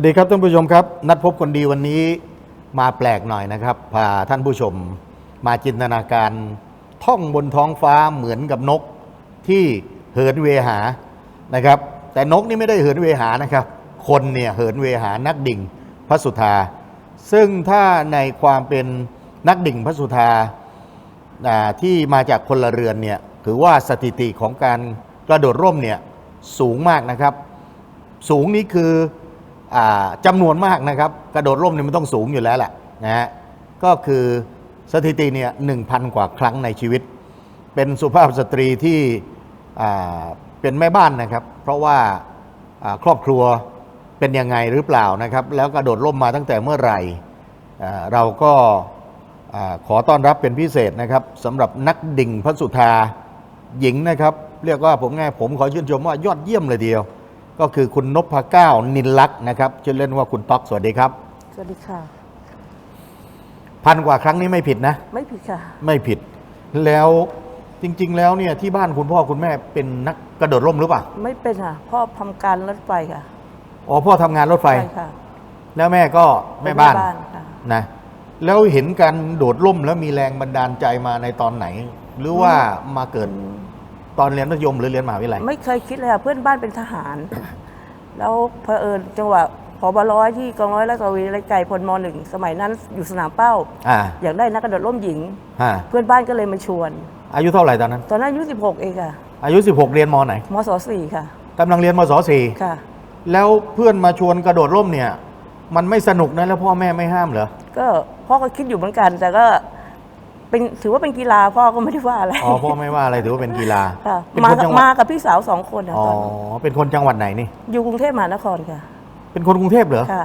วัสดีครับท่านผู้ชมครับ นัดพบคนดีวันนี้มาแปลกหน่อยนะครับ พาท่านผู้ชมมาจินตนาการท่องบนท้องฟ้าเหมือนกับนกที่เหินเวหานะครับ แต่นกนี่ไม่ได้เหินเวหานะครับ คนเนี่ยเหินเวหานักดิ่งพระสุธา ซึ่งถ้าในความเป็นนักดิ่งพระสุธาาที่มาจากพลเรือนเนี่ยถือว่าสถิติของการกระโดดร่มเนี่ยสูงมากนะครับ สูงนี้คือ จำนวนมากนะครับ กระโดดร่มเนี่ยมันต้องสูงอยู่แล้วแหละนะฮะก็คือสถิติเนี่ยหนึ่งพันกว่าครั้งในชีวิต เป็นสุภาพสตรีที่เป็นแม่บ้านนะครับ เพราะว่าครอบครัวเป็นยังไงหรือเปล่านะครับ แล้วกระโดดร่มมาตั้งแต่เมื่อไหร่เราก็ขอต้อนรับเป็นพิเศษนะครับสำหรับนักดิ่งพระสุธาหญิงนะครับ เรียกว่าผมไงผมขอชื่นชมว่ายอดเยี่ยมเลยเดียว ก็คือคุณนพเก้านินลักษณ์นะครับชื่อเล่นว่าคุณต๊อกสวัสดีครับ สวัสดีค่ะ พันกว่าครั้งนี้ไม่ผิดนะ ไม่ผิดค่ะ ไม่ผิด แล้วจริง ๆ แล้วเนี่ยที่บ้านคุณพ่อคุณแม่เป็นนักกระโดดร่มหรือเปล่าไม่เป็นค่ะพ่อทำการรถไฟค่ะอ๋อพ่อทำงานรถไฟใช่ค่ะแล้วแม่ก็แม่บ้านค่ะนะแล้วเห็นการโดดร่มแล้วมีแรงบันดาลใจมาในตอนไหน หรือว่ามาเกิด ตอนเรียนมัธยมหรือเรียนมหาวิทยาลัยไม่เคยคิดเลยค่ะเพื่อนบ้านเป็นทหาร แล้วเผอิญจังหวะพอบร้อยที่กองร้อยราชนาวีไรไก่พลมหนึ่งสมัยนั้นอยู่สนามเป้า อ่าอยากได้นักกระโดดร่มหญิงฮะเพื่อนบ้านก็เลยมาชวน อายุเท่าไหร่ตอนนั้น ตอนนั้นอายุ16 เองค่ะอายุ 16 เรียนมไหนมศสี่ค่ะกำลังเรียนมศสี่ค่ะ แล้วเพื่อนมาชวนกระโดดร่มเนี่ย มันไม่สนุกนะแล้วพ่อแม่ไม่ห้ามเหรอก็พ่อก็คิดอยู่เหมือนกัน แต่ก็ เป็นถือว่าเป็นกีฬาพ่อก็ไม่ได้ว่าอะไรอ๋อพ่อไม่ว่าอะไรถือว่าเป็นกีฬาค่ะเป็นมาคนกับจังหวัมาดกับพี่สาวสองคนนะอ๋อตอนนั้นเป็นคนจังหวัดไหนนี่ อยู่กรุงเทพมหานครค่ะเป็นคนกรุงเทพเหรอค่ะ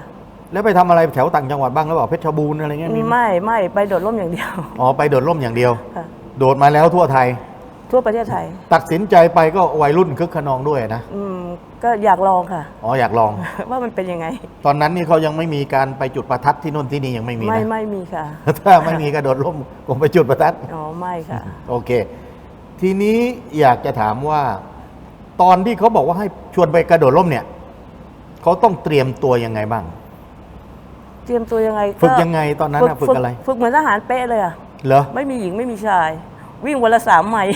แล้วไปทำอะไรแถวต่างจังหวัดบ้างหรือเปล่าเพชรบูรณ์อะไรเงี้ยมีไหมไม่ไม่ไปโดดร่มอย่างเดียว อ๋อไปโดดร่มอย่างเดียว ค่ะ โดดมาแล้วทั่วไทย ทั่วประเทศไทย ตัดสินใจไปก็วัยรุ่นคึกขนองด้วยนะ อืมก็อยากลองค่ะ อ๋ออยากลอง ว่ามันเป็นยังไง ตอนนั้นนี่เขายังไม่มีการไปจุดประทัดที่นู่นที่นี่ยังไม่มีไม่นะ ไม่มีค่ะ ถ้าไม่มีกระโดดร่มคงไปจุดประทัด อ๋อไม่ค่ะ โอเค ทีนี้อยากจะถามว่า ตอนที่เขาบอกว่าให้ชวนไปกระโดดร่มเนี่ยเขาต้องเตรียมตัวยังไงบ้าง เตรียมตัวยังไงฝึกยังไงตอนนั้นนะฝึกอะไร ฝึกเหมือนทหารเป๊ะเลยอะ เหรอ ไม่มีหญิงไม่มีชาย วิ่งวันละสามไมล์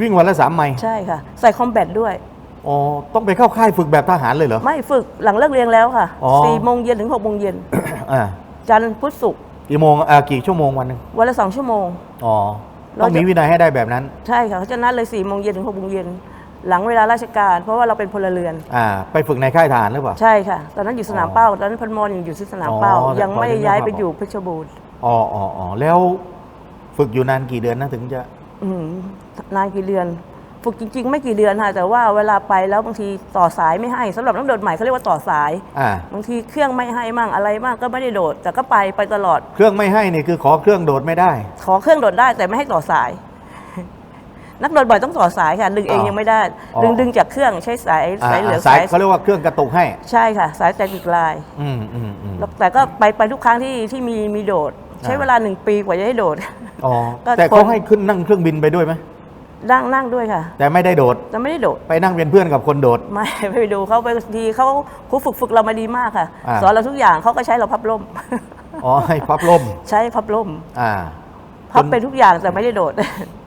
วิ่งวันละสามไมล์ใช่ค่ะ ใส่คอมแบทด้วย อ๋อต้องไปเข้าค่ายฝึกแบบทหารเลยเหรอ ไม่ฝึกหลังเลิกเรียนแล้วค่ะอ๋อ สี่โมงเย็นถึงหกโมงเย็นอ่าจันทร์พุธศุกร์กี่โมงอ่ากี่ชั่วโมงวันหนึ่งวันละสองชั่วโมง อ๋อเราต้องจะมีวินัยให้ได้แบบนั้น ใช่ค่ะเขาจะนัดเลยสี่โมงเย็นถึงหกโมงเย็นหลังเวลาราชการ เพราะว่าเราเป็นพลเรือน อ่า ไปฝึกในค่ายทหารหรือเปล่า ใช่ค่ะ ตอนนั้นอยู่สนามเป้าตอนนั้นพันมอนยังอยู่ที่สนามเป้า อ๋อยังไม่ขอเรียนย้ายไปภาพอยู่เพชรบูรณ์อ๋ออ๋ออ๋อแล้วฝึกอยู่นานกี่เดือนนะถึงจะ อืมนานกี่เดือน ฝึกจริง ๆ ไม่กี่เดือนค่ะ แต่ว่าเวลาไปแล้วบางทีต่อสายไม่ให้สำหรับนักโดดใหม่เขาเรียกว่าต่อสาย อ่าบางทีเครื่องไม่ให้มั่งอะไรมั่งก็ไม่ได้โดด แต่ก็ไปไปตลอด เครื่องไม่ให้นี่คือขอเครื่องโดดไม่ได้ ขอเครื่องโดดได้แต่ไม่ให้ต่อสาย นักโดดบ่อยต้องต่อสายค่ะ ดึงเองอ๋อยังไม่ได้ อ๋อ ดึงดึงจากเครื่องใช้สายอ่าสายเหลืองสายสายเขาเรียกว่าเครื่องกระตุกให้ ใช่ค่ะ สายแต่ติดลาย อืมอืมอืม แล้วแต่ก็ไปไปทุกครั้งที่ที่มีมีโดด ใช้อ่าเวลาหนึ่งปีกว่าจะได้โดด อ๋อก็แต่คเขานให้ขึ้นนั่งเครื่องบินไปด้วยไหมนั่งนั่งด้วยค่ะแต่ไม่ได้โดดแต่ไม่ได้โดดไปนั่งเป็นเพื่อนกับคนโดด ไม่ไม่ไปดูเขาไปทีเขาครูฝึกฝึกเรามาดีมากค่ะ อ่า สอนเราทุกอย่างเขาก็ใช้เราพับล่ม อ๋อให้พับล่มใช้พับล่มอ่า พับเป็นทุกอย่างแต่ไม่ได้โดด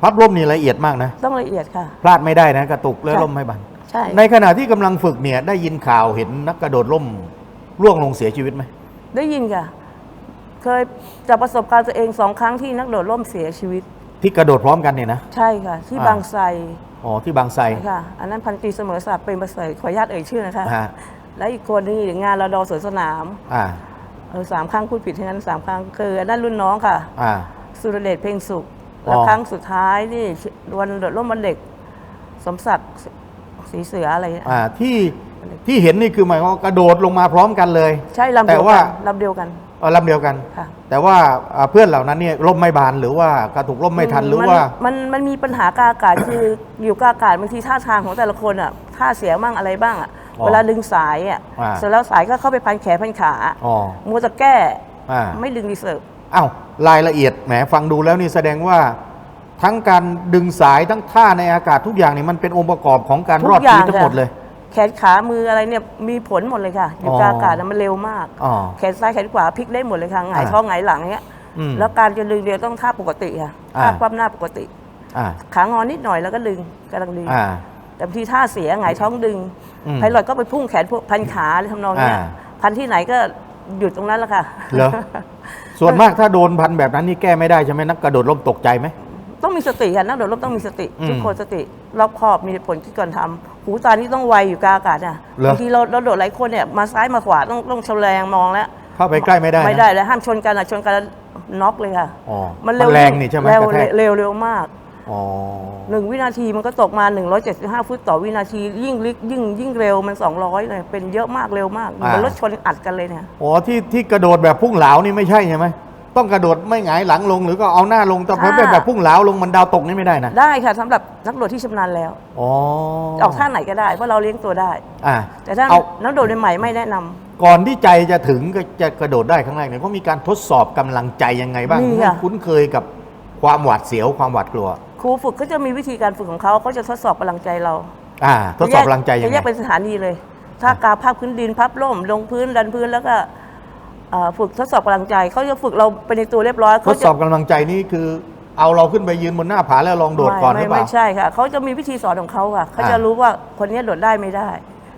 พับล่มนี่ละเอียดมากนะ ต้องละเอียดค่ะ พลาดไม่ได้นะ กระตุกแล้วใช่ล่มให้บัน ใช่ในขณะที่กำลังฝึกเนี่ยได้ยินข่าวเห็นนักกระโดดล่มร่วงลงเสียชีวิตไหมได้ยินค่ะ เคยจากประสบการณ์ตัวเองสองครั้งที่นักโดดร่มเสียชีวิต ที่กระโดดพร้อมกันเนี่ยนะ ใช่ค่ะ ที่อ่า บางไทรอ๋อที่บางไทรค่ะ อันนั้นพันตรีเสมอศักดิ์เป็นประเสริฐขออนุญาตเอ่ยชื่อนะคะ ฮะและอีกคนนึงงานระดอสวนสนามอ่าเออสามครั้งพูดผิดทั้งนั้นสามครั้งคืออันนั้นรุ่นน้องค่ะ อ่า สุรเดชเพ่งสุขอ๋อ แล้วครั้งสุดท้ายนี่วันเดือดร่มวันเด็ก สมศักดิ์สีเสืออะไรเนี่ยอ่าที่ที่เห็นนี่คือหมายความว่ากระโดดลงมาพร้อมกันเลย ใช่ลำแต่เดียวว่า กันลำเดียวกันเอ่อ ลำเดียวกัน ค่ะ แต่ว่าอ่าเพื่อนเหล่านั้นเนี่ยล่มไม่บานหรือว่ากระถูกล่มไม่ทันหรือว่ามันมันมีปัญหากาอากาศ คืออยู่กาอากาศบางทีท่าทางของแต่ละคนอะท่าเสียมั่งอะไรบ้างอะอ๋อเวลาดึงสายอะอ่า เสร็จแล้วสายก็เข้าไปพันแขนพันขาอ๋อมัวจะแก้อ่า ไม่ดึงรีเซิร์ฟ อ้าวรายละเอียดแหมฟังดูแล้วนี่แสดงว่า ทั้งการดึงสายทั้งท่าในอากาศทุกอย่างนี่มันเป็นองค์ประกอบของการรอดชีวิตทั้งหมดเลย แขนขามืออะไรเนี่ยมีผลหมดเลยค่ะ อยู่อ๋อกลางอากาศน่ะมันเร็วมาก อ๋อ แขนซ้ายแขนขวาพลิกได้หมดเลยค่ะหงายอ่าท้องหงายหลังเนี้ยอืม แล้วการจะดึงเดียวต้องท่าปกติค่ะอ่า ท่าคว่ำหน้าปกติ อ่าขางอนนิดหน่อยแล้วก็ดึงกำลังดึง อ่า แต่บางทีท่าเสียหงายท้องดึงอืมไพลอตก็ไปพุ่งแขนพวกพันขาอะไรทำนองเนี้ยอ่า พันที่ไหนก็หยุดตรงนั้นแหละค่ะ เหรอ ส่วนมากถ้าโดนพันแบบนั้นนี่แก้ไม่ได้ใช่ไหมนักกระโดดร่มตกใจไหม ต้องมีสติค่ะนักโดดร่มต้องมีสติอืมทุกคนสติรอบคอบมีผลที่ก่อนทำหูตานี่ต้องไวอยู่กลางอากาศอะเหรอบางทีเราเราโดดหลายคนเนี่ยมาซ้ายมาขวาต้องต้องชะแลงมองแล้วเข้าไปใกล้ไม่ได้นะไม่ได้เลยห้ามชนกันอะชนกันแล้วน็อกเลยค่ะอ๋อมันเร็วมันแรงนี่ใช่ไหมเร็วกระแทก เร็วเร็วมาก อ๋อ หนึ่งวินาทีมันก็ตกมา 175 ฟุตต่อวินาที ยิ่งลิกยิ่งยิ่งเร็วมัน 200 เลย เป็นเยอะมากเร็วมากเหมือนรถชนอัดกันเลยเนี่ย อ๋อที่ที่กระโดดแบบพุ่งเหลานี่ไม่ใช่ใช่ไหม ต้องกระโดดไม่หงายหลังลงหรือก็เอาหน้าลงแต่พอค่ะแบบพุ่งเหลาลงมันดาวตกนี่ไม่ได้นะได้ค่ะสำหรับนักโดดที่ชำนาญแล้วอ๋อออกท่าไหนก็ได้เพราะเราเลี้ยงตัวได้ อ่า แต่ถ้าเอา นักโดดใหม่ๆไม่แนะนำ ก่อนที่ใจจะถึงก็จะกระโดดได้ครั้งแรกเนี่ยเขามีการทดสอบกำลังใจยังไงบ้างมีให้ค่ะคุ้นเคยกับความหวาดเสียวความหวาดกลัว ครูฝึกก็จะมีวิธีการฝึกของเขาเขาจะทดสอบกำลังใจเราอ่า ทดสอบกำลังใจยังจะไงแยกเป็นสถานีเลย ถ้ากาภาพพื้นดินพับล่ม ลงพื้นดันพื้นแล้วก็เอ่อ ฝึกทดสอบกำลังใจเขาจะฝึกเราไปในตัวเรียบร้อยทเขาดจะสอบกำลังใจนี่คือเอาเราขึ้นไปยืนบนหน้าผาแล้วลองโดดก่อนหไม่รือเปล่าไม่ใช่ค่ะเขาจะมีวิธีสอนของเขาค่ะเขาจะอ่ารู้ว่าคนนี้โดดได้ไม่ได้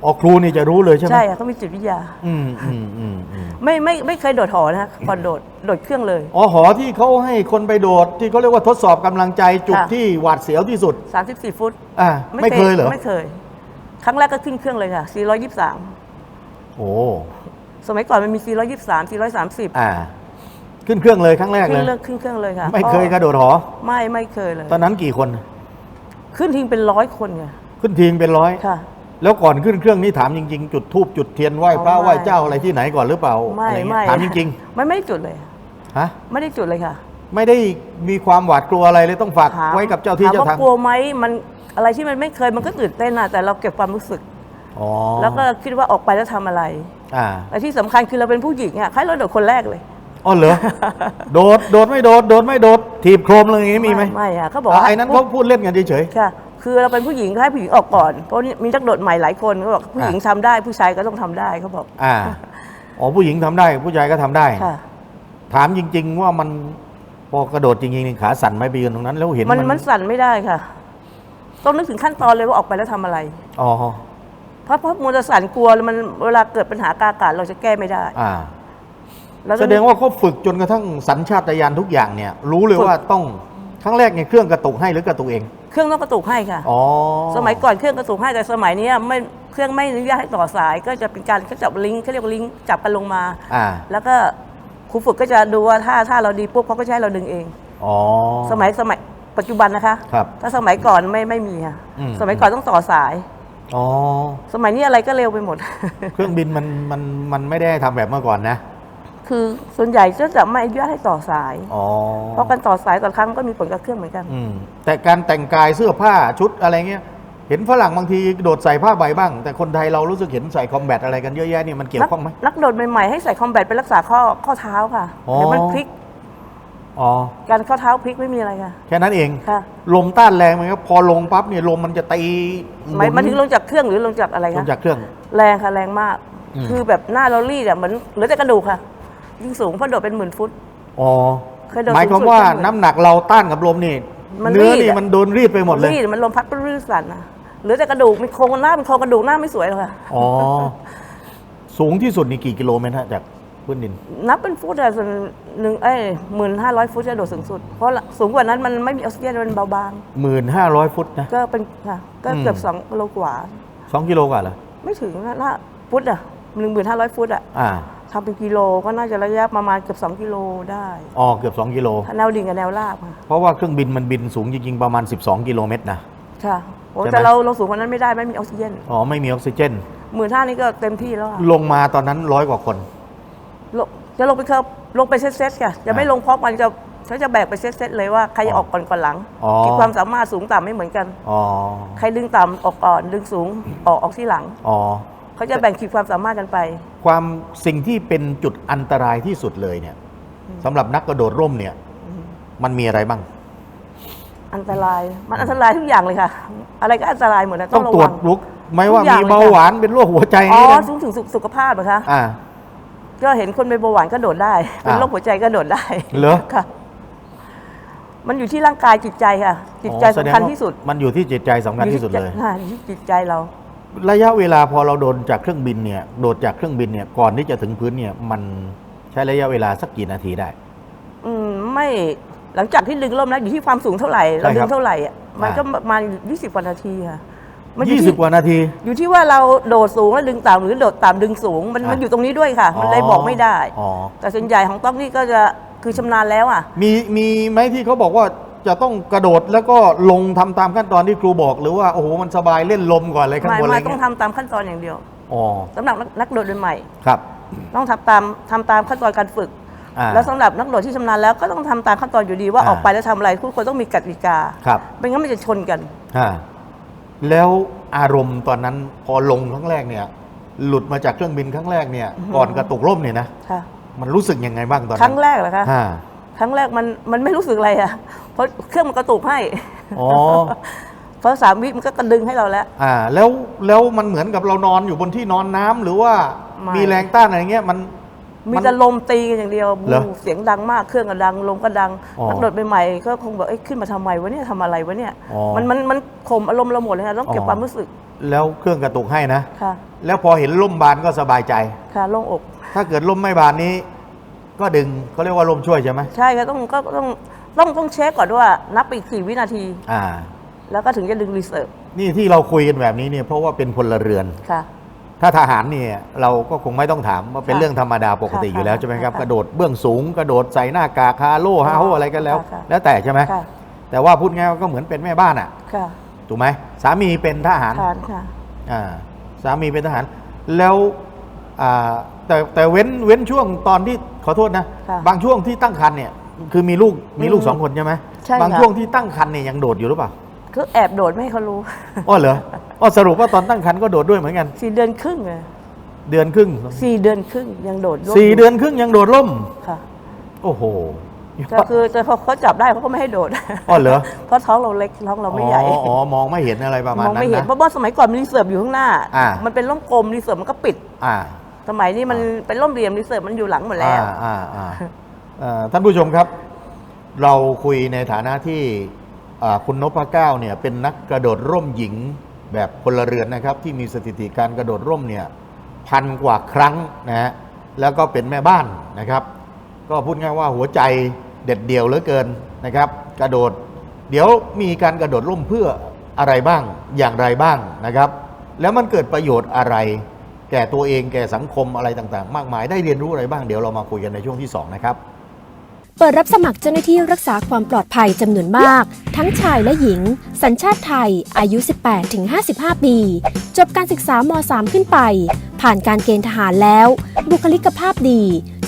อ๋อครูนี่จะรู้เลยใช่ไหมใช่ค่ะเขามีจิตวิทยาอืมอืมอืมอืมไม่ไม่ไม่เคยโดดหอนะก่อนโดดโดดเครื่องเลยอ๋อหอที่เขาให้คนไปโดดที่เขาเรียกว่าทดสอบกำลังใจจุดค่ะที่หวาดเสียวที่สุด 34 ฟุตอ่าไม่เคยเหรอไม่เคย ครั้งแรกก็ขึ้นเครื่องเลยค่ะ423โอ้ สมัยก่อนมันมี 423 430อ่า ขึ้นเครื่องเลยครั้งแรกขึ้เลนย เรื่องขึ้นเครื่องเลยค่ะไม่เคยกระโดดหอ ไม่ไม่เคยเลย ตอนนั้นกี่คน ขึ้นทิ้งเป็นร้อยคนไงขึ้นทีงเป็นร้อย ค่ะ แล้วก่อนขึ้นเครื่องนี่ถามจริง ๆ จุดทูบจุดเทียนไหว้พระอ๋อไม่ไหว้เจ้าอะไรที่ไหนก่อนหรือเปล่าไม่อะไรเงี้ไม่ยถามจริงไม่ไม่ได้จุดเลย ๆฮะ ไม่ได้จุดเลยค่ะไม่ได้มีความหวาดกลัวอะไรเลยต้องฝากถามไว้กับเจ้าที่ถามเจ้าว่าทางกลัวไหมมันอะไรที่มันไม่เคยมันก็ตื่นเต้นนะแต่เราเก็บความรู้สึก อ๋อแล้วก็คิดว่าออกไปแล้วทำอะไร อ่าแต่ที่สำคัญคือเราเป็นผู้หญิงอะใครเราโดดคนแรกเลย อ๋อเหรอ โดด โดดไม่โดด โดดไม่โดด ถีบโครมเลยอย่างงี้มีไหมไม่อะเขาบอกว่า ไอ้นั้นเขาพูดเล่นกันเฉย ค่ะ คือเราเป็นผู้หญิงก็ให้ผู้หญิงออกก่อน เพราะมีนักโดดใหม่หลายคนเขาบอกผู้หญิงทำได้ผู้ชายก็ต้องทำได้เขาบอก ๆ อ่า อ๋อผู้หญิงทำได้ผู้ชายก็ทำได้ ค่ะ ถามจริง ๆ ว่ามันพอกระโดดจริงๆนี่ขาสั่นไหมไปยืนตรงนั้น แล้วเห็นมันมันสั่นไม่ได้ค่ะ ต้องนึกถึงขั้นตอนเลยว่าออกไปแล้วทำอะไร อ๋อ เพราะเพราะมัวแต่สั่นกลัวแล้วมันเวลาเกิดปัญหากาอากาศเราจะแก้ไม่ได้อ่าแล้วแสดงว่าเขาฝึกจนกระทั่งสัญชาตญาณทุกอย่างเนี่ย รู้เลยฝึกว่าต้องครั้งแรกเนี่ยเครื่องกระตุกให้หรือกระตุกเอง เครื่องต้องกระตุกให้ค่ะอ๋อสมัยก่อนเครื่องกระตุกให้แต่สมัยเนี้ยไม่เครื่องไม่อนุญาตให้ต่อสาย ก็จะเป็นการเขาจับลิงก์เขาเรียกว่าลิงก์จับกันลงมา อ่า แล้วก็ครูฝึกก็จะดูว่าถ้าถ้าเราดีปุ๊บเขาก็จะให้เราดึงเอง อ๋อ สมัยสมัยปัจจุบันนะคะ ครับถ้าสมัยก่อนไม่ไม่มีค่ะอืม สมัยก่อนต้องต่อสาย อ๋อ สมัยนี้อะไรก็เร็วไปหมด เครื่องบินมันมันมันไม่ได้ทำแบบเมื่อก่อนนะ คือส่วนใหญ่ก็จะไม่อนุญาตให้ต่อสาย อ๋อเพราะการต่อสายแต่ละครั้งก็มีผลกับเครื่องเหมือนกัน อืมแต่การแต่งกายเสื้อผ้าชุดอะไรเงี้ย เห็นฝรั่งบางทีโดดใส่ผ้าใบบ้าง แต่คนไทยเรารู้สึกเห็นใส่คอมแบทอะไรกันเยอะแยะนี่มันเกี่ยวข้องไหมนักโดดใหม่ ๆ ให้ใส่คอมแบทไปรักษาข้อข้อเท้าค่ะอ๋อ เดี๋ยวมันพลิก อ๋อ การข้อเท้าพลิกไม่มีอะไรค่ะ แค่นั้นเอง ค่ะ ลมต้านแรงไหมครับพอลงปั๊บเนี่ยลมมันจะตีหมายมาถึงลงจากเครื่องหรือลงจากอะไรลคะงจากเครื่อง แรงค่ะแรงมาก อืม คือแบบหน้าเรารีดอะเหมือนเหลือแต่กระดูกค่ะ ยิ่งสูงเพราะโดดเป็นหมื่นฟุต อ๋อ เคยโดนหมายความว่าสูงสุดเท่าไหร่น้ำหนักเราต้านกับลมนี่ มันเนื้อรีดนี่อะ มันโดนรีดไปหมดเลย รีดมันลมพัดปรื้ดสั่นนะเหลือแต่กระดูกมีโครงหน้าเป็นโครงกระดูกหน้าไม่สวยหรอกค่ะ อ๋อ สูงที่สุดนี่กี่กิโลเมตรฮะจาก พื้นดิน นับเป็นฟุตอะส่วนหนึ่งเอ้ยหมื่นห้าร้อยฟุตจะโดดสูงสุด เพราะสูงกว่านั้นมันไม่มีออกซิเจนมันเบาบางหมื่นห้าร้อยฟุตนะ ก็เป็นค่ะก็เกือบอืม สองโลกว่า สองกิโลกว่าเหรอไม่ถึงนะน่าฟุตอะหนึ่งหมื่นห้าร้อยฟุตอะอ่าทำเป็นกิโลก็น่าจะระยะประมาณเกือบ2กิโลได้อ๋อเกือบ 2 กิโล แนวดิ่งกับแนวราบค่ะเพราะว่าเครื่องบินมันบินสูงจริง ๆ ประมาณ 12 กิโลเมตรนะ ค่ะโอ้ใช่ไหม แต่เราเราสูงกว่านั้นไม่ได้ไม่มีออกซิเจนอ๋อ ไม่มีออกซิเจน หมื่นห้านี่ก็เต็มที่แล้วอะลงมาตอนนั้นร้อยกว่าคน ลงจะลงไปเคอลงไปเซตๆค่ะจะไม่อ่าลงพร้อมกันจะเขาจะแบกไปเซตๆเลยว่าใครจะออกก่อนก่อนหลังอ๋อขีดความสามารถสูงต่ำไม่เหมือนกันอ๋อใครดึงต่ำออกก่อนดึงสูงออกออกที่หลังอ๋อเขาจะแบ่งขีดความสามารถกันไป ความสิ่งที่เป็นจุดอันตรายที่สุดเลยเนี่ยสำหรับนักกระโดดร่มเนี่ย มันมีอะไรบ้างอันตราย มันอันตรายทุกอย่างเลยค่ะ อะไรก็อันตรายหมดนะต้ต้อองงระตรววัจงลุกไหมว่าทุกอย่ามีงเลยเบาค่ะหวานเป็นโรคหัวใจอ๋อนี่นะสูงถึงสุขสุขภาพเหรอคะอ่า ก็เห็นคนเป็นเบาหวานก็โดดได้เป็นอ่าโรคหัวใจก็โดดได้เหรอค่ะ มันอยู่ที่ร่างกายจิตใจค่ะ จิตใจอ๋อแสดสำงคัญว่าที่สุด มันอยู่ที่จิตใจสำคัญที่สุดเลยค่ะอยู่ที่จิตใจเรา ระยะเวลาพอเราโดนจากเครื่องบินเนี่ย โดดจากเครื่องบินเนี่ย ก่อนที่จะถึงพื้นเนี่ย มันใช้ระยะเวลาสักกี่นาทีได้ อืม ไม่หลังจากที่ดึงร่มแล้วอยู่ที่ความสูงเท่าไหร่ใช่เราคดึรับงเท่าไหร่อะมันอ่าก็ประมาณยี่สิบกว่านาทีค่ะ มันอยู่ยี่ที่สิบกว่านาที อยู่ที่ว่าเราโดดสูงแล้วดึงต่ำหรือโดดต่ำดึงสูง มันอะ มันอยู่ตรงนี้ด้วยค่ะ มันเลยบอกไม่ได้ อ๋อ แต่ส่วนใหญ่ของต้องนี่ก็จะคือชำนาญแล้วอะ มีมีไหมที่เขาบอกว่าจะต้องกระโดดแล้วก็ลงทำตามขั้นตอนที่ครูบอก หรือว่าโอ้โหมันสบายเล่นลมก่อนอะไรข้างไม่บนอะไรไม่ต้องเงี้ยทำตามขั้นตอนอย่างเดียวอ๋อสำหรับนักนักโดดใหม่ ครับ ต้องทำตามทำตามขั้นตอนการฝึก อ่าแล้วสำหรับนักโดดที่ชำนาญแล้วก็ต้องทำตามขั้นตอนอยู่ดีว่าอ่า ออกไปแล้วทำอะไรทุกคนต้องมีกติกาครับไม่งั้นมันจะชนกัน อ่า แล้วอารมณ์ตอนนั้นพอลงครั้งแรกเนี่ย หลุดมาจากเครื่องบินครั้งแรกเนี่ย ก่อนกระตุกร่มเนี่ยนะค่ะมันรู้สึกยังไงบ้างตอนนั้นครั้งแรกเหรอคะอ่าครั้งแรกมันมันไม่รู้สึกอะไรอะเพราะเครื่องมันกระตุกให้อ๋อ เพราะสามวิมันก็กระดึงให้เราแล้ว อ่า แล้วแล้วมันเหมือนกับเรานอนอยู่บนที่นอนน้ำหรือว่าไม่ มีแรงต้านอะไรเงี้ยมัน มีมันแต่ลมตีกันอย่างเดียวเหรอบูเสียงดังมากเครื่องก็ดังลมก็ดังอ๋อนักโดดใหม่ๆก็คงบอกเอ้ยขึ้นมาทำไมวะเนี่ยทำอะไรวะเนี่ยอ๋อมันมันมันข่มอารมณ์เราหมดเลยค่ะต้องเก็บอ๋อ ความรู้สึกแล้วเครื่องกระตุกให้นะ ค่ะแล้วพอเห็นล่มบานก็สบายใจ ค่ะโล่งอก ถ้าเกิดล่มไม่บานนี้ ก็ดึงเขาเรียกว่าลมช่วยใช่ไหมใช่ค่ะต้องก็ต้องต้องต้องเช็คก่อนว่านับไปอีกสี่วินาที อ่า แล้วก็ถึงจะดึงรีเซิร์ฟนี่ที่เราคุยกันแบบนี้เนี่ยเพราะว่าเป็นพลเรือน ค่ะ ถ้าทหารเนี่ยเราก็คงไม่ต้องถามว่าเป็นค่ะเรื่องธรรมดาปกติค่ะอยู่แล้วใช่ไหมครับค่ะกระโดดเบื้องสูงกระโดดใส่หน้ากากฮาโลฮาโฮอะไรกันแล้วค่ะค่ะแล้วแต่ใช่ไหมค่ะแต่ว่าพูดง่ายๆก็เหมือนเป็นแม่บ้านอะค่ะถูกไหมสามีเป็นทหารทานค่ะอ่าสามีเป็นทหาร แล้วอ่าแต่แต่เว้นเว้นช่วงตอนที่ขอโทษนะค่ะบางช่วงที่ตั้งครรภ์เนี่ยคือมีลูกมีลูกอืมสองคนใช่ไหมใช่ค่ะบางช่วงที่ตั้งครรภ์เนี่ยยังโดดอยู่หรือเปล่า คือแอบโดดไม่ให้เขารู้อ๋อเหรออ๋อสรุปว่าตอนตั้งครรภ์ก็โดดด้วยเหมือนกัน สี่เดือนครึ่งเลยเดือนครึ่งสี่เดือนครึ่งยังโดดร่วมสี่ยู่เดือนครึ่งยังโดดร่ม ค่ะโอ้โหก็คือแต่พอเขาจับได้เขาก็ไม่ให้โดดอ๋อเหรอเพราะท้องเราเล็กท้องเราไม่ใหญ่อ๋ออ๋อมองไม่เห็นอะไรประมาณมองนั้ไม่นเห็นนะเพราะว่าสมัยก่อนมันรีเสิร์ฟอยู่ข้างหน้าอ่ามัมันเป็นร่มกลมรีเสิร์ฟมันก็ปิด อ่า สมัยนี้มันเป็นร่มเหลี่ยมรีเสิร์ฟมันอยู่หลังหมดแล้วอ่าอ่าอ่าเอ่อท่านผู้ชมครับ เราคุยในฐานะที่อ่า คุณนพเก้าเนี่ยเป็นนักกระโดดร่มหญิงแบบพลเรือนนะครับ ที่มีสถิติการกระโดดร่มเนี่ยพันกว่าครั้งนะฮะแล้วก็เป็นแม่บ้านนะครับ ก็พูดง่ายว่าหัวใจเด็ดเดี่ยวเหลือเกินนะครับ กระโดด เดี๋ยวมีการกระโดดร่มเพื่ออะไรบ้างอย่างไรบ้างนะครับ แล้วมันเกิดประโยชน์อะไร แก่ตัวเองแก่สังคมอะไรต่างๆ มากมายได้เรียนรู้อะไรบ้างเดี๋ยวเรามาคุยกันในช่วงที่สองนะครับ เปิดรับสมัครเจ้าหน้าที่รักษาความปลอดภัยจำนวนมาก ทั้งชายและหญิง สัญชาติไทย อายุ 18-55 ปี จบการศึกษาม 3 ขึ้นไป ผ่านการเกณฑ์ทหารแล้ว บุคลิกภาพดี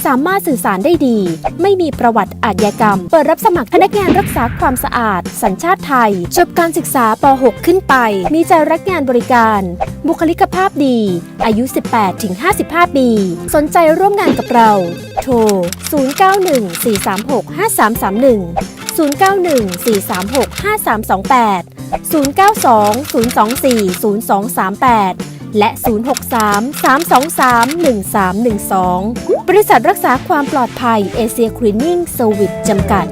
สามารถสื่อสารได้ดี ไม่มีประวัติอาชญากรรม เปิดรับสมัครพนักงานรักษาความสะอาด สัญชาติไทย จบการศึกษาป .6 ขึ้นไป มีใจรักงานบริการ บุคลิกภาพดี อายุ 18-55 ปี สนใจร่วมงานกับเรา โทร 0913365331 091-436-5328 092-024-0238 และ 063-323-1312 บริษัทรักษาความปลอดภัยเอเชียคลีนนิ่งเซอร์วิสจำกัด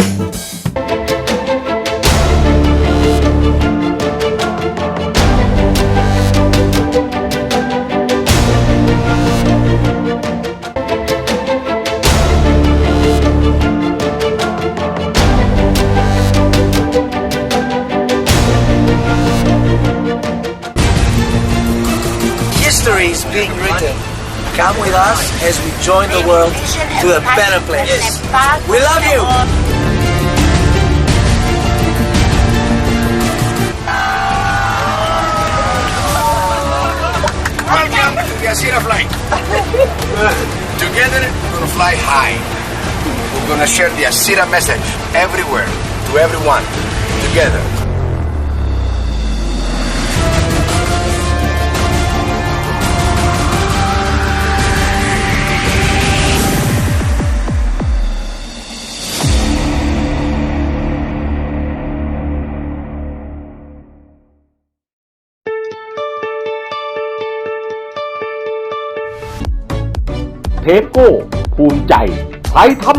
being written. Come with us as we join the world to a better place. We love you. Welcome to flight. Together, we're gonna fly high. We're gonna share the Asira message everywhere, to everyone, together. ปโก้ ภูมิใจไทยทำ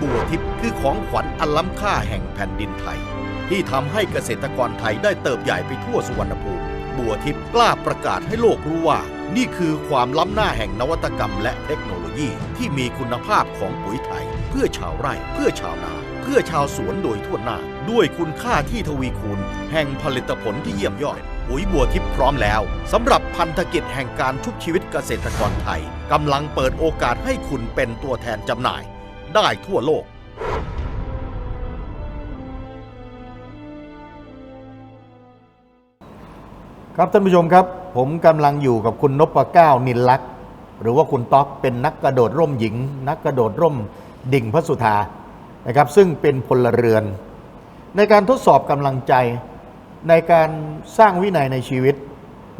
บัวทิพย์คือของขวัญอันล้ำค่าแห่งแผ่นดินไทย ที่ทำให้เกษตรกรไทยได้เติบใหญ่ไปทั่วสุวรรณภูมิ บัวทิพย์กล้าประกาศให้โลกรู้ว่า นี่คือความล้ำหน้าแห่งนวัตกรรมและเทคโนโลยีที่มีคุณภาพของปุ๋ยไทย เพื่อชาวไร่ เพื่อชาวนา เพื่อชาวสวนโดยทั่วหน้า ด้วยคุณค่าที่ทวีคูณ แห่งผลิตผลที่เยี่ยมยอด ปุ๋ยบัวทิพย์พร้อมแล้วสำหรับพันธกิจแห่งการชุบชีวิตเกษตรกรไทยกำลังเปิดโอกาสให้คุณเป็นตัวแทนจำหน่าย ได้ทั่วโลก ครับท่านผู้ชมครับ ผมกำลังอยู่กับคุณนพเก้านินลักษ์หรือว่าคุณต๊อกเป็นนักกระโดดร่มหญิง นักกระโดดร่มดิ่งพระสุธานะครับซึ่งเป็นพลเรือน ในการทดสอบกำลังใจ ในการสร้างวินัยในชีวิต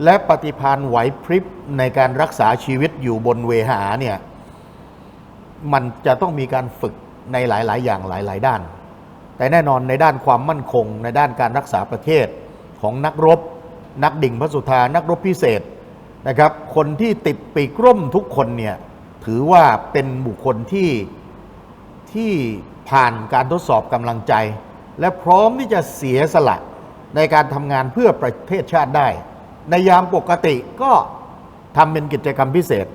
และปฏิภาณไหวพริบในการรักษาชีวิตอยู่บนเวหาเนี่ยมันจะต้องมีการฝึกในหลาย ๆ อย่างหลาย ๆ ด้าน แต่แน่นอนในด้านความมั่นคง ในด้านการรักษาประเทศของนักรบ นักดิ่งพระสุธานักรบพิเศษนะครับ คนที่ติดปีกร่มทุกคนเนี่ยถือว่าเป็นบุคคลที่ที่ผ่านการทดสอบกำลังใจ และพร้อมที่จะเสียสละ ในการทำงานเพื่อประเทศชาติได้ ในยามปกติก็ทำเป็นกิจกรรมพิเศษ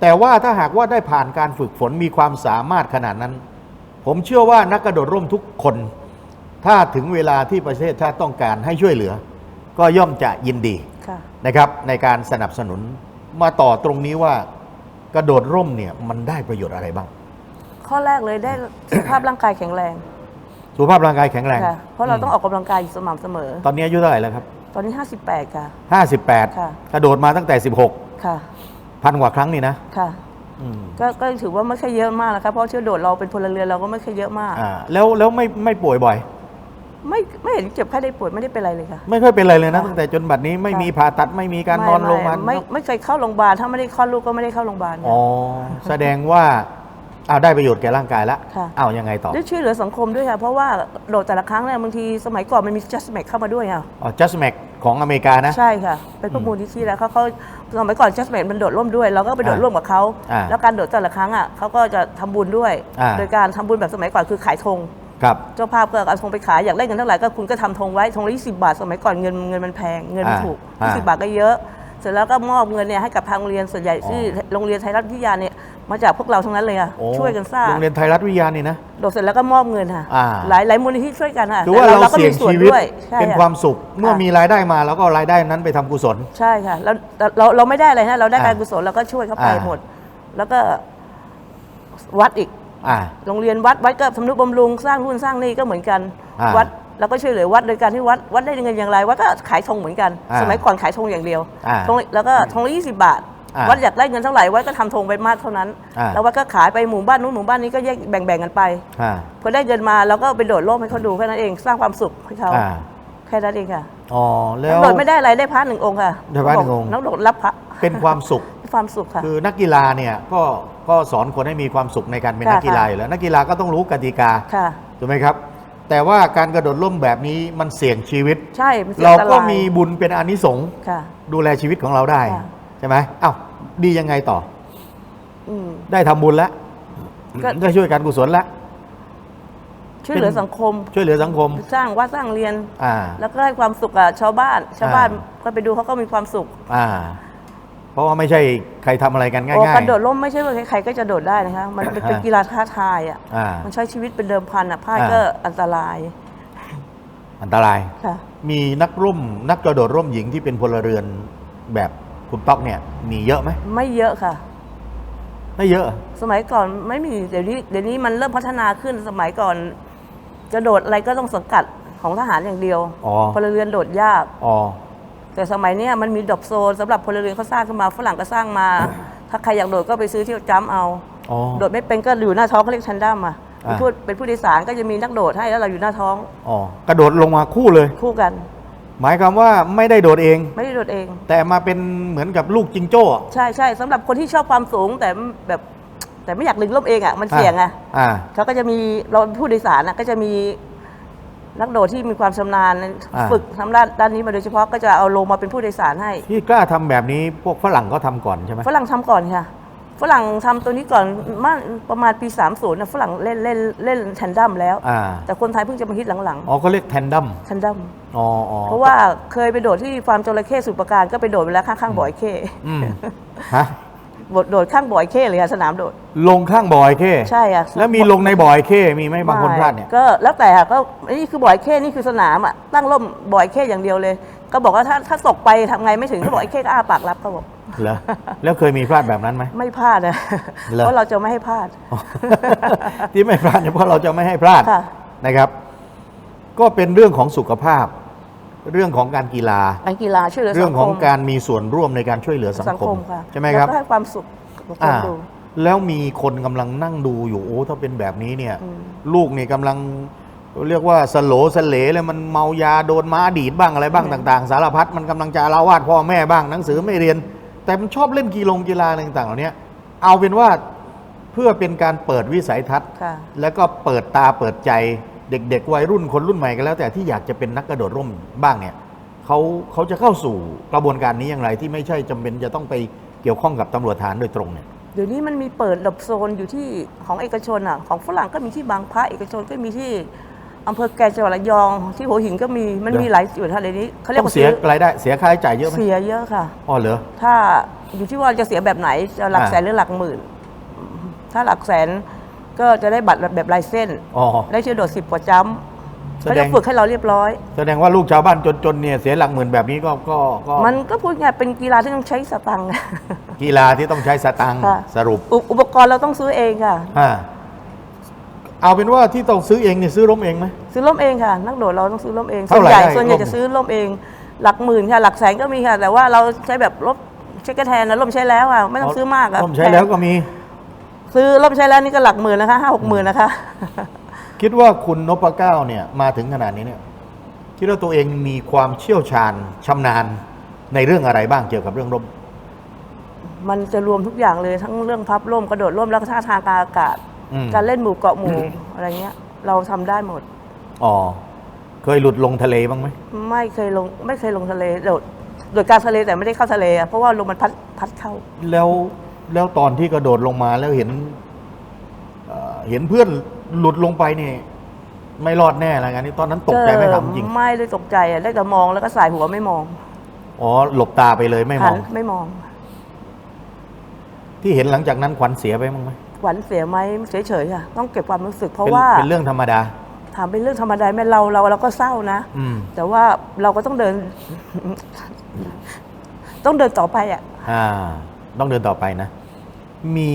แต่ว่าถ้าหากว่าได้ผ่านการฝึกฝนมีความสามารถขนาดนั้น ผมเชื่อว่านักกระโดดร่มทุกคน ถ้าถึงเวลาที่ประเทศชาติต้องการให้ช่วยเหลือ ก็ย่อมจะยินดีค่ะนะครับ ในการสนับสนุนมาต่อตรงนี้ว่ากระโดดร่มเนี่ยมันได้ประโยชน์อะไรบ้าง ข้อแรกเลยได้สุขภาพร่างกายแข็งแรง สุขภาพร่างกายแข็งแรง ค่ะ เพราะเราต้องออกกำลังกายอยู่สม่ำเสมอ ตอนนี้อายุเท่าไหร่แล้วครับ ตอนนี้ 58 ค่ะ58ค่ะกระโดดมาตั้งแต่ ค่ะ 16 พันกว่าครั้งนี่นะค่ะ อืมก็ก็ถือว่าไม่ค่อยเยอะมากนะคะเพราะเชื่อโดดเราเป็นพลเรือนเราก็ไม่ค่อยเยอะมาก อ่าแล้วแล้วไม่ไม่ป่วยบ่อย ไม่ไม่เห็นเจ็บไข้ได้ป่วยไม่ได้เป็นอะไรเลยค่ะ ไม่ค่อยเป็นอะไรเลยนะ ค่ะตั้งแต่จนบัดนี้ไม่ค่ะมีผ่าตัดไม่มีการนอนโรงพยาบาลไม่ไม่เคยเข้าโรงพยาบาลถ้าไม่ได้คลอดลูกก็ไม่ได้เข้าโรงพยาบาลอ๋อ แสดงว่า เอาได้ประโยชน์แก่ร่างกายแล้วค่ะ เอายังไงต่อ ได้ช่วยเหลือสังคมด้วยค่ะ เพราะว่าโดดแต่ละครั้งเนี่ยบางทีสมัยก่อนมันมี just m a c เข้ามาด้วยค่ะ อ๋อ just mac ของอเมริกานะ ใช่ค่ะ เป็นพวกมูลนิธิแล้วเขาเขาสมัยก่อน just m a c มันโดดร่วมด้วย เราก็ไปโดดอ่าร่วมกับเขา อ่าแล้วการโดดแต่ละครั้งอะเขาก็จะทำบุญด้วย อ่า โดยการทำบุญแบบสมัยก่อนคือขายธง ครับ เจ้าภาพก็เอาธงไปขายอยากได้เงินเท่าไหร่ก็คุณก็ทำธงไว้ธงละ20บาท สมัยก่อนเงินเงินมันแพงเงินมันอ่าถูกอ่า20บาทก็เยอะ เสร็จแล้วก็มอบเงินเนี่ยให้กับทางโรงเรียนส่วนใหญ่ที่อ๋อโรงเรียนไทยรัฐวิทยาเนี่ย มาจากพวกเราทั้งนั้นเลยอะโอ้ช่วยกันสร้างโรงเรียนไทยรัฐวิทยานี่นะ โดดเสร็จแล้วก็มอบเงินค่ะ อ่า หลายหลายมูลนิธิช่วยกันค่ะคือว่าแต่เราก็เสี่ยมีงส่วนชีวิตด้วยใช่เป็นค่ะความสุขเมื่อมีรายได้มาแล้วก็รายได้นั้นไปทำกุศล ใช่ค่ะแล้วแต่เราเราไม่ได้อะไรนะเราได้อ่าการกุศลเราก็ช่วยเขาไปอ่า หมด แล้วก็วัดอีก อ่า โรงเรียนวัดวัดก็ทำนุบำรุงสร้างนู่นสร้างนี่ก็เหมือนกัน อ่าวัดแล้วก็ช่วยเหลือวัดโดยการที่วัดวัดได้เงินอย่างไรวัดก็ขายธงเหมือนกัน อ่าสมัยก่อนขายธงอย่างเดียวอ่า ธงแล้วก็ธงละยี่สิบบาทอ่า วัดอยากได้เงินเท่าไหร่วัดก็ทำธงไปมากเท่านั้นอ่าแล้ววัดก็ขายไปหมู่บ้านนู้นหมู่บ้านนี้ก็แยกแบ่งๆกันไปอ่าพอได้เงินมาเราก็ไปโดดร่มให้เขาดูแค่นั้นเองสร้างความสุขให้เขาอ่าแค่นั้นเองค่ะอ๋อแล้นัวกโดดไม่ได้อะไรได้พระหนึ่งองค์ค่ะได้พระหนึ่งองค์นักโดดรับพระเป็นความสุขความสุขค่ะคือนักกีฬาเนี่ยก็ก็สอนคนให้มีความสุขในการเป็นค่ะนักกีฬาค่ะอยู่แล้วนักกีฬาก็ต้องรู้กติกาค่ะถูกไหมครับแต่ว่าการกระโดดร่มแบบนี้มันเสี่ยงชีวิต ใช่มันสี่ยงเราอันตก็ยมีบุญเป็นอานิสงส์ค่ะดูแลชีวิตของเราได้ค่ะใช่ไหมอ้าวดียังไงต่ออืม ได้ทำบุญแล้วก็ ได้ช่วยการกุศลแล้ว ช่วยเหลือสังคม ช่วยเหลือสังคม สร้างวัดสร้างเรียน อ่า แล้วก็ให้ความสุขกับชาวบ้าน ชาวบ้านอ่าก็ไปดูเขาก็มีความสุขอ่า เพราะว่าไม่ใช่ใครทำอะไรกันง่าโอ้ยกระโดดร่มไม่ใช่ว่าใครๆก็จะโดดได้นะคะ มันเป็นเป็นอ่ากีฬาท้าทายอะ อ่า มันใช้ชีวิตเป็นเดิมพันอะพลาดอ่าก็อันตรายอันตราย ค่ะ มีนักร่ม นักกระโดดร่มหญิงที่เป็นพลเรือนแบบ คุณต๊อกเนี่ยมีเยอะไหมไม่เยอะค่ะ ไม่เยอะ สมัยก่อนไม่มีเดี๋ยวนี้เดี๋ยวนี้มันเริ่มพัฒนาขึ้นสมัยก่อนจะโดดอะไรก็ต้องสังกัดของทหารอย่างเดียวอ๋อ พลเรือนโดดยาก อ๋อ แต่สมัยเนี้ยมันมีดรอปโซนสำหรับพลเรือนเขาสร้างขึ้นมาฝรั่งก็สร้างมา ถ้าใครอยากโดดก็ไปซื้อที่จัมป์เอา อ๋อ โดดไม่เป็นก็อยู่หน้าท้องเขาเรียกชันดัมอะอ่าเป็นผู้เป็นผู้โดยสารก็จะมีนักโดดให้แล้วเราอยู่หน้าท้อง อ๋อกระโดดลงมาคู่เลย คู่กัน หมายความว่าไม่ได้โดดเอง ไม่ได้โดดเอง แต่มาเป็นเหมือนกับลูกจิงโจ้อะใช่ใช่สำหรับคนที่ชอบความสูงแต่แบบแต่ไม่อยากลึงล่มเองอะมันเสี่ยงอะอ่าเขาก็จะมีเราผู้โดยสารอะก็จะมีนักโดดที่มีความชำนาญอ่าฝึกทำด้านด้านนี้มาโดยเฉพาะก็จะเอาลงมาเป็นผู้โดยสารให้ ที่กล้าทำแบบนี้พวกฝรั่งก็ทำก่อนใช่ไหมฝรั่งทำก่อนค่ะ ฝรั่งทำตัวนี้ก่อนมาประมาณปี 30นะฝรั่งเล่นเล่นเล่นแทนดัมแล้ว อ่า แต่คนไทยเพิ่งจะมาฮิตหลังอ๋อเขาเรียกแทนดัมๆแทนดัมอ๋ออ๋อเพราะว่าเคยไปโดดที่ฟาร์มจระเข้สุประการก็ไปโดดไปแล้วข้างๆบ่อยเข้อืมฮะโดดโดดข้างบ่อยเข้เลยค่ะสนามโดด ลงข้างบ่อยเข้ใช่อะแล้วมีลงในบ่อยเข้มีไหมบางคนพลาดเนี่ย ก็แล้วแต่อะก็นี่คือบ่อยเข้นี่คือสนามอะตั้งร่มบ่อยเข้อย่างเดียวเลย ก็บอกว่าถ้าถ้าตกไปทำไงไม่ถึงเขาบอกไอ้เข้ก็อ้าปากรับเขาบอก เหรอแล้วเคยมีพลาดแบบนั้นไหม ไม่พลาดนะเหรอ เพราะเราจะไม่ให้พลาด ที่ไม่พลาดเนี่ยเพราะเราจะไม่ให้พลาดค่ะ นะครับ ก็เป็นเรื่องของสุขภาพเรื่องของการกีฬา การกีฬาช่วยเหลือเรื่สัองงขคองมการมีส่วนร่วมในการช่วยเหลือสัสังงคคมมค่ะใช่ไหมครับ แล้วก็ให้ความสุขกับคนอ่าดู แล้วมีคนกำลังนั่งดูอยู่โอ้ถ้าเป็นแบบนี้เนี่ย อืม ลูกนี่กำลังเรียกว่าสโลสเลเลยมันเมายาโดนม้าดีดบ้างอะไรบ้างต่าง ๆ สารพัดมันกำลังจะอาละวาดพ่อแม่บ้างหนังสือไม่เรียน แต่มันชอบเล่นกีฬงกีฬาอะไรต่างๆเหล่านี้เอาเป็นว่าเพื่อเป็นการเปิดวิสัยทัศน์ ค่ะ แล้วก็เปิดตาเปิดใจเด็ก ๆ วัยรุ่นคนรุ่นใหม่กันแล้ว แต่ที่อยากจะเป็นนักกระโดดร่มบ้างเนี่ยเขาเขาจะเข้าสู่กระบวนการนี้อย่างไรที่ไม่ใช่จำเป็นจะต้องไปเกี่ยวข้องกับตำรวจฐานโดยตรงเนี่ย เดี๋ยวนี้มันมีเปิดหลบโซนอยู่ที่ของเอกชนอะของฝรั่งก็มีที่บางพระเอกชนก็มีที่ อำเภอแกลงจังหวัดระยอง ที่หัวหินก็มีมันเหรอมีหลายจุดท่าเดี๋ยวนี้เขาเรียกต้องว่าเสียซื้อรายได้เสียค่าใช้จ่ายเยอะไหมเสียเยอะค่ะ อ๋อเหรอ ถ้าอยู่ที่ว่าจะเสียแบบไหนจะหลักอ่า แสนหรือหลักหมื่น ถ้าหลักแสนก็จะได้บัตรแบบลายเส้น อ๋อ ได้เชื่อโดดสิบกว่าจ้ำแสเขาดจะงฝึกให้เราเรียบร้อย แสดงว่าลูกชาวบ้านจนๆเนี่ยเสียหลักหมื่นแบบนี้ก็ก็ก็มันก็พูดง่ายเป็นกีฬาที่ต้องใช้สตังค์ กีฬาที่ต้องใช้สตังค์ค่ะ สรุปอุอุปกรณ์เราต้องซื้อเองค่ะ อ่า เอาเป็นว่าที่ต้องซื้อเองเนี่ยซื้อร่มเองไหม ซื้อร่มเองค่ะ นักโดดเราต้องซื้อร่มเองเท่าส่วนไหร่ใหญ่ได้ส่วนใหญ่ร่ม จะซื้อร่มเอง หลักหมื่นค่ะ หลักแสนก็มีค่ะ แต่ว่าเราใช้แบบร่มใช้กระแทนนะร่มใช้แล้วอะไม่ต้องซื้อมากอะร่มใช้แล้วก็มี ซื้อร่มใช้แล้วนี่ก็หลักหมื่นนะคะห้าหกหมื่นนะคะ คิดว่าคุณนพเก้าเนี่ยมาถึงขนาดนี้เนี่ยคิดว่าตัวเองมีความเชี่ยวชาญชำนาญในเรื่องอะไรบ้างเกี่ยวกับเรื่องร่ม มันจะรวมทุกอย่างเลยทั้งเรื่องพับร่มกระโดดร่มแล้วก็ท่าทางการอากาศ อืม การเล่นหมู่เกาะหมู่อะไรเงี้ย เราทำได้หมด อ๋อ เคยหลุดลงทะเลบ้างไหม ไม่เคยลงไม่เคยลงทะเลโดดโดดกลารทะเลแต่ไม่ได้เข้าทะเลอะเพราะว่าลมมันพัดพัดเข้า แล้วแล้วตอนที่กระโดดลงมาแล้วเห็นเอ่อเห็นเพื่อนหลุดลงไปนี่ไม่รอดแน่อะไรเงี้ยนี่ตอนนั้นตกใจไหมถามจริง ไม่ได้ตกใจอะได้แต่มองแล้วก็สายหัวไม่มองอ๋อ หลบตาไปเลยไม่มหัอง ไม่มอง ที่เห็นหลังจากนั้นขวัญเสียไปบ้างไหม หวันเสียไหมเฉยๆค่ะต้องเก็บความรู้สึก เพราะเป็นว่าเป็นเรื่องธรรมดา ถามเป็นเรื่องธรรมดาแม่เราเราเราก็เศร้านะอืม แต่ว่าเราก็ต้องเดิน ต้องเดินต่อไปอะ อ่าต้องเดินต่อไปนะ มี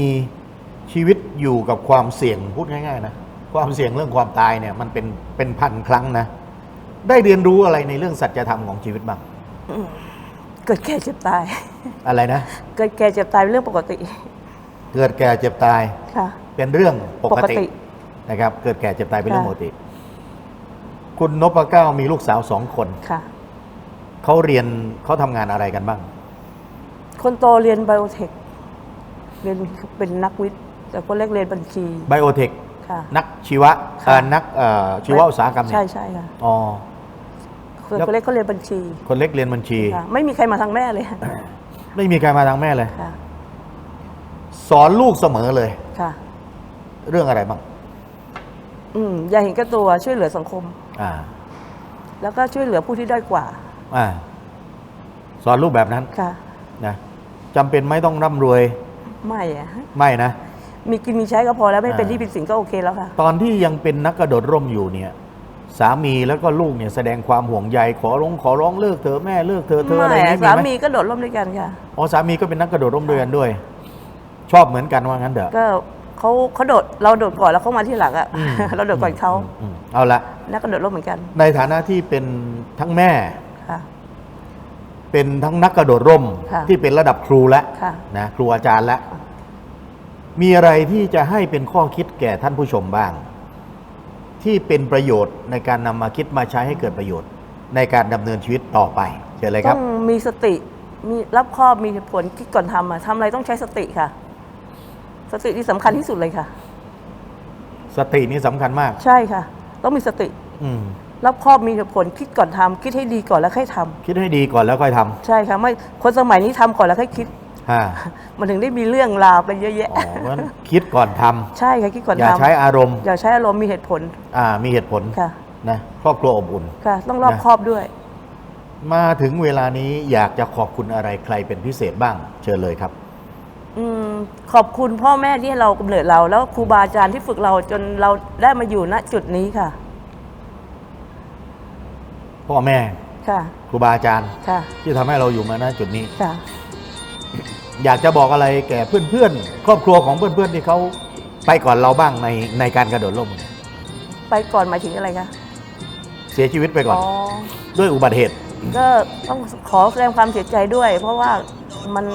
ชีวิตอยู่กับความเสี่ยงพูดง่าย ๆ นะ ความเสี่ยงเรื่องความตายเนี่ย มันเป็นเป็นพันครั้งนะ ได้เรียนรู้อะไรในเรื่องสัจธรรมของชีวิตบ้างเกิดแก่เจ็บตาย อะไรนะ เกิดแก่เจ็บตายเป็นเรื่องปกติ เกิดแก่เจ็บตายค่ะ เป็นเรื่องปกปกติตินะครับ เกิดแก่เจ็บตายเป็นเรื่องค่ะปกติ คุณนพเก้ามีลูกสาวสองคนค่ะเขาเรียนเขาทำงานอะไรกันบ้าง คนโตเรียนไบโอเทคเรียนเป็นนักวิทย์แต่คนเล็กเรียนบัญชีไบโอเทคค่ะ นักชีวะค่ะเอ่อนักเอ่อชีวอุตสาหกรรมเนี่ใช่ยใช่ค่ะอ๋อส่วนแล้วคนเล็กเขาเรียนบัญชี คนเล็กเรียนบัญชีค่ะไม่มีใครมาทางแม่เลย ไม่มีใครมาทางแม่เลยค่ะ สอนลูกเสมอเลย ค่ะ เรื่องอะไรบ้างอืมอย่าเห็นแก่ตัวช่วยเหลือสังคม อ่า แล้วก็ช่วยเหลือผู้ที่ด้อยกว่า อ่า สอนลูกแบบนั้นค่ะ นะจำเป็นไหม่ต้องร่ำรวย ไม่อะไม่นะ มีกินมีใช้ก็พอแล้วไม่เป็นอ่าที่เป็นสินก็โอเคแล้วค่ะ ตอนที่ยังเป็นนักกระโดดร่มอยู่เนี่ย สามีแล้วก็ลูกเนี่ยแสดงความห่วงใยขอร้องขอร้องเลิกเธอะแม่เลิกเธอะเธออะไรไม่นี่สาไหมีก็โดดร่มด้วยกันค่ะอ๋อสามีก็เป็นนักกระโดดร่มด้วยกันด้วย ชอบเหมือนกันว่างั้นเถอะ ก็เขาเขาโดดเราโดดก่อนแล้วเขามาที่หลังอะอืม เราโดดก่อนเขาอืมเอาละนักกระโดดร่มเหมือนกันในฐานะที่เป็นทั้งแม่ ค่ะ เป็นทั้งนักกระโดดร่มค่ะ ที่เป็นระดับครูแล้วค่ะ นะครูอาจารย์แล้วมีอะไรที่จะให้เป็นข้อคิดแก่ท่านผู้ชมบ้าง ที่เป็นประโยชน์ในการนำมาคิดมาใช้ให้เกิดประโยชน์ ในการดำเนินชีวิตต่อไปเชิญเลยคต้รัอบ งมีสติมีรับครอบมีเหตุผลคิดก่อนทำอะทำอะไรต้องใช้สติค่ะ สติที่สำคัญที่สุดเลยค่ะ สตินี่สำคัญมาก ใช่ค่ะ ต้องมีสติอืมรับครอบมีเหตุผลคิดก่อนทำคิดให้ดีก่อนแล้วค่อยทำคิดให้ดีก่อนแล้วค่อยทำใช่ค่ะ ไม่คนสมัยนี้ทำก่อนแล้วค่อยคิดอ่ามันถึงได้มีเรื่องราวเป็นเยอะแยะ อ๋อเพราะฉะนั้นคิดก่อนทำใช่ค่ะคิดก่อนอย่าทำใช้อารมณ์ อย่าใช้อารมณ์มีเหตุผลอ่า มีเหตุผลค่ะ นะครอบครัวอบอุ่น ค่ะ ต้องรอบนะ ครอบด้วย มาถึงเวลานี้อยากจะขอบคุณอะไรใครเป็นพิเศษบ้าง เชิญเลยครับ อืมขอบคุณพ่อแม่ที่ให้เรากำเนิดเรา แล้วครูบาอาจารย์ที่ฝึกเราจนเราได้มาอยู่ณจุดนี้ค่ะ พ่อแม่ค่ะ ครูบาอาจารย์ ค่ะ ที่ทำให้เราอยู่มาณจุดนี้ ค่ะ อยากจะบอกอะไรแก่เพื่อนๆ ครอบครัวของเพื่อนๆที่เขาไปก่อนเราบ้างในในการกระโดดร่ม ไปก่อนหมายถึงอะไรคะเสียชีวิตไปก่อน อ๋อ ด้วยอุบัติเหตุ ก็ต้องขอแสดงความเสียใจด้วย เพราะว่า มัน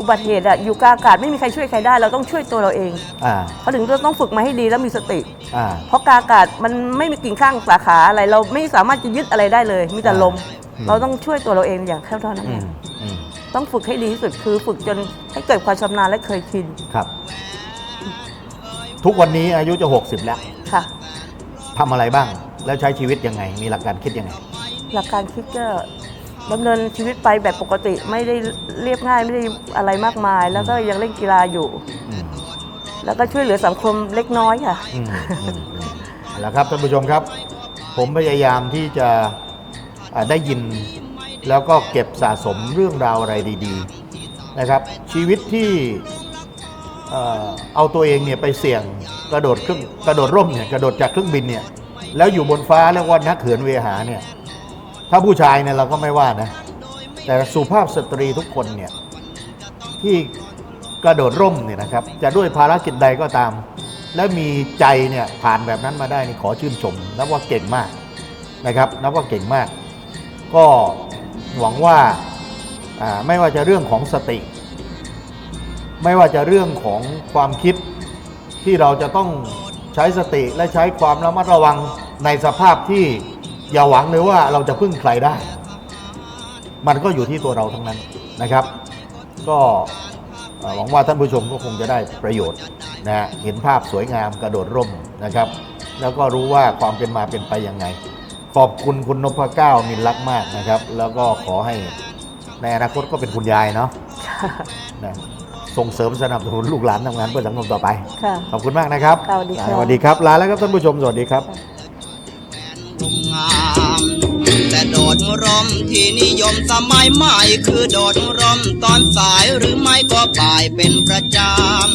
อุบัติเหตุอะอยู่กลางอากาศไม่มีใครช่วยใครได้ เราต้องช่วยตัวเราเองอ่าเพราะถึงเราต้องฝึกมาให้ดีแล้วมีสติ อ่า เพราะกลางอากาศมันไม่มีกิ่งข้างสาขาอะไร เราไม่สามารถจะยึดอะไรได้เลย มีแต่ลม อืม เราต้องช่วยตัวเราเองอย่างเท่านั้นอืเอมงอืมต้องฝึกให้ดีที่สุดคือฝึกจนให้เกิดความชำนาญและเคยชินครับ ทุกวันนี้อายุจะ 60 แล้วค่ะ ทำอะไรบ้าง แล้วใช้ชีวิตยังไง มีหลักการคิดยังไง หลักการคิดก็ ดำเนินชีวิตไปแบบปกติไม่ได้เรียบง่ายไม่ได้อะไรมากมาย แล้วก็ยังเล่นกีฬาอยู่ อืมแล้วก็ช่วยเหลือสังคมเล็กน้อยค่ะ อืมอืมอืมเอาละครับท่านผู้ชมครับ ผมพยายามที่จะอ่าได้ยินแล้วก็เก็บสะสมเรื่องราวอะไรดีๆนะครับ ชีวิตที่เอ่อเอาตัวเองเนี่ยไปเสี่ยงกระโดดเครื่องกระโดดร่มเนี่ยกระโดดจากเครื่องบินเนี่ยแล้วอยู่บนฟ้าเรียกว่านักเขินเวหาเนี่ย ถ้าผู้ชายเนี่ยเราก็ไม่ว่านะ แต่สุภาพสตรีทุกคนเนี่ยที่กระโดดร่มเนี่ยนะครับ จะด้วยภารกิจใดก็ตาม และมีใจเนี่ยผ่านแบบนั้นมาได้นี่ขอชื่นชมนับว่าเก่งมากนะครับนับว่าเก่งมาก ก็หวังว่าอ่าไม่ว่าจะเรื่องของสติ ไม่ว่าจะเรื่องของความคิดที่เราจะต้องใช้สติและใช้ความระมัดระวังในสภาพที่ อย่าหวังเลยว่าเราจะพึ่งใครได้ มันก็อยู่ที่ตัวเราทั้งนั้นนะครับ ก็เอ่อหวังว่าท่านผู้ชมก็คงจะได้ประโยชน์นะฮะเห็นภาพสวยงามกระโดดร่มนะครับ แล้วก็รู้ว่าความเป็นมาเป็นไปยังไง ขอบคุณคุณนพเก้ามินลักษณ์มากนะครับ แล้วก็ขอให้ในอนาคตก็เป็นคุณยายเนาะนะส่งเสริมสนับสนุนลูกหลานทำงานเพื่อสังคมต่อไปค่ะขอบคุณมากนะครับค่ะสวัสดีค่ะสวัสดีครับลาแล้วครับท่านผู้ชม สวัสดีครับ โดดร่มที่นิยมสมัยใหม่คือโดดร่มตอนสายหรือไม่ก็บ่ายเป็นประจ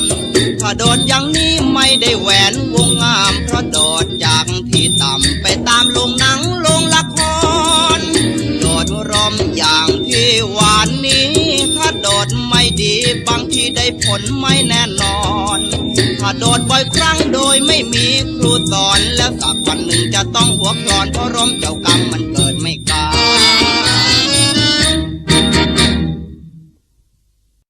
ำถ้าโดดอย่างนี้ไม่ได้แหวนวงงาม เพราะโดดจากที่ต่ำไปตามลงหนังลงละคร โดดร่มอย่างที่หวานนี้ ดดไม่ดีบางทีได้ผลไม่แน่นอน ถ้าโดดบ่อยครั้งโดยไม่มีครูสอนแล้วสักวันหนึ่งจะต้องหัวคลอนเพราะร่มเจ้ากรรมมันเกิดไม่ไกล